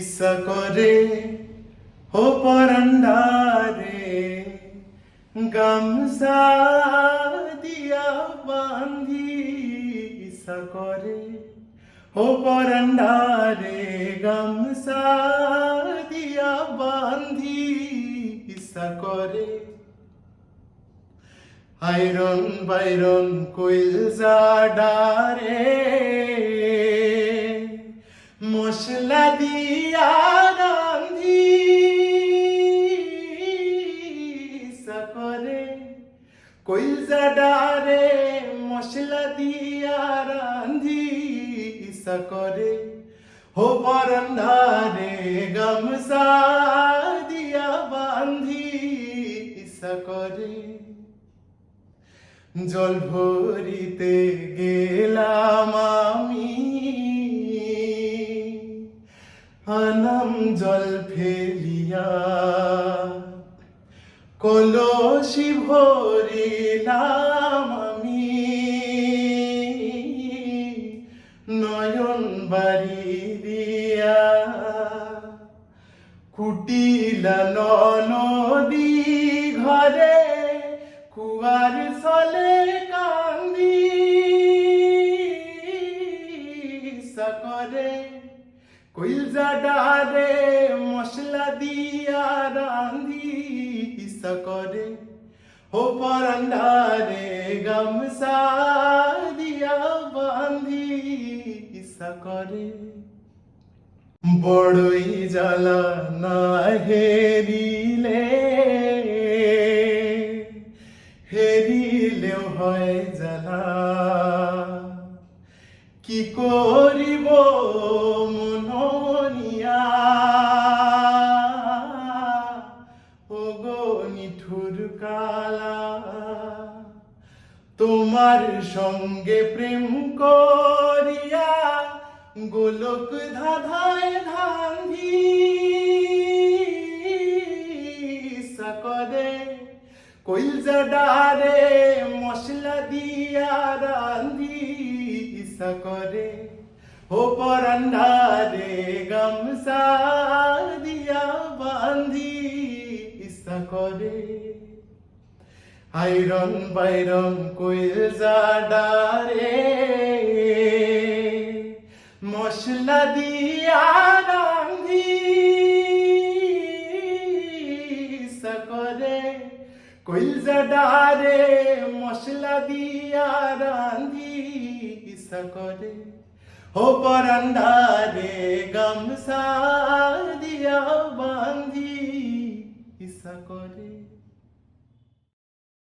ইসা করে, ও পরন্ডারে গামসা দিয়া বান্ধি ইসা করে, ও পরন্ডারে গামসা দিয়া বান্ধি ইসা করে। আইরন বাইরন কইল জাডারে মশলা দিয়া রান্ধি সকরে কইল জাডারে মশলা দিয়া রান্ধি সকরে হো বরন্ধারে গামসা দিয়া বান্ধি সকরে জল ভরিতে গেলাম আমি আনাম জল ফেলিয়া, কলসি ভরিলাম আমি। নয়ন বাড়ি দিয়া, কুটিলা নদী ঘরে, কুয়ার সলে কান্দি। সকরে কুইল জাডারে মশলা দিয়া রান্ধি সকরে হো পরন্ডারে গামসা দিয়া বান্ধি সকরে বড়ই জ্বালা না হেরিলে, হেরিলেও হয় জ্বালা। কি করিব মননিয়া ও নিঠুর কালা, তোমার সঙ্গে প্রেম করিয়া গোলক ধাধায় ধান্ধি সকরে কইল জাডারে মশলা দিয়া রান্ধি। সকরে হো পরান্ডারে গামসা দিয়া বান্ধি সকরে আইরন বাইরন কইল জাডারে, মশলা দিয়া রান্ধি সকরে কইল জাডারে, মশলা দিয়া রান্ধি সকরে হো পরান্ডারে গামসা দিয়া বান্ধি সকরে